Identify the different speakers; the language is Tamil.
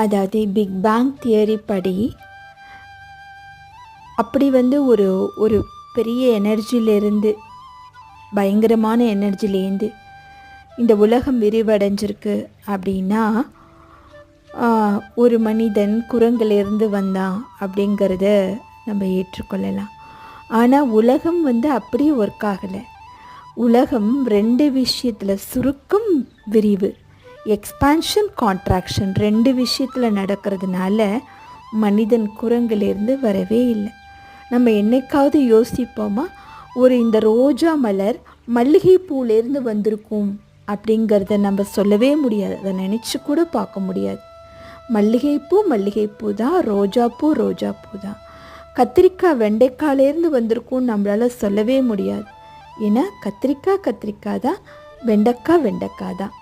Speaker 1: அதாவது பிக் பேங் தியரி படி அப்படி வந்து ஒரு ஒரு பெரிய எனர்ஜிலேருந்து பயங்கரமான எனர்ஜிலேருந்து இந்த உலகம் விரிவடைஞ்சிருக்கு அப்படின்னா ஒரு மனிதன் குரங்கிலிருந்து வந்தான் அப்படிங்கிறத நம்ம ஏற்றுக்கொள்ளலாம். ஆனால் உலகம் வந்து அப்படியே ஒர்க் ஆகலை. உலகம் ரெண்டு விஷயத்தில் சுருக்கம் விரிவு. எக்ஸ்பான்ஷன் கான்ட்ராக்ஷன் ரெண்டு விஷயத்தில் நடக்கிறதுனால மனிதன் குரங்கிலிருந்து வரவே இல்லை. நம்ம என்னைக்காவது யோசிப்போமா ஒரு இந்த ரோஜா மலர் மல்லிகைப்பூலேருந்து வந்திருக்கும் அப்படிங்கிறத நம்ம சொல்லவே முடியாது. அதை நினச்சி கூட பார்க்க முடியாது. மல்லிகைப்பூ மல்லிகைப்பூ தான் ரோஜாப்பூ ரோஜாப்பூ தான். கத்திரிக்காய் வெண்டைக்காயிலேருந்து வந்திருக்கும்னு நம்மளால் சொல்லவே முடியாது. ஏன்னா கத்திரிக்காய் கத்திரிக்காய் தான் வெண்டைக்காய் வெண்டைக்காய் தான்.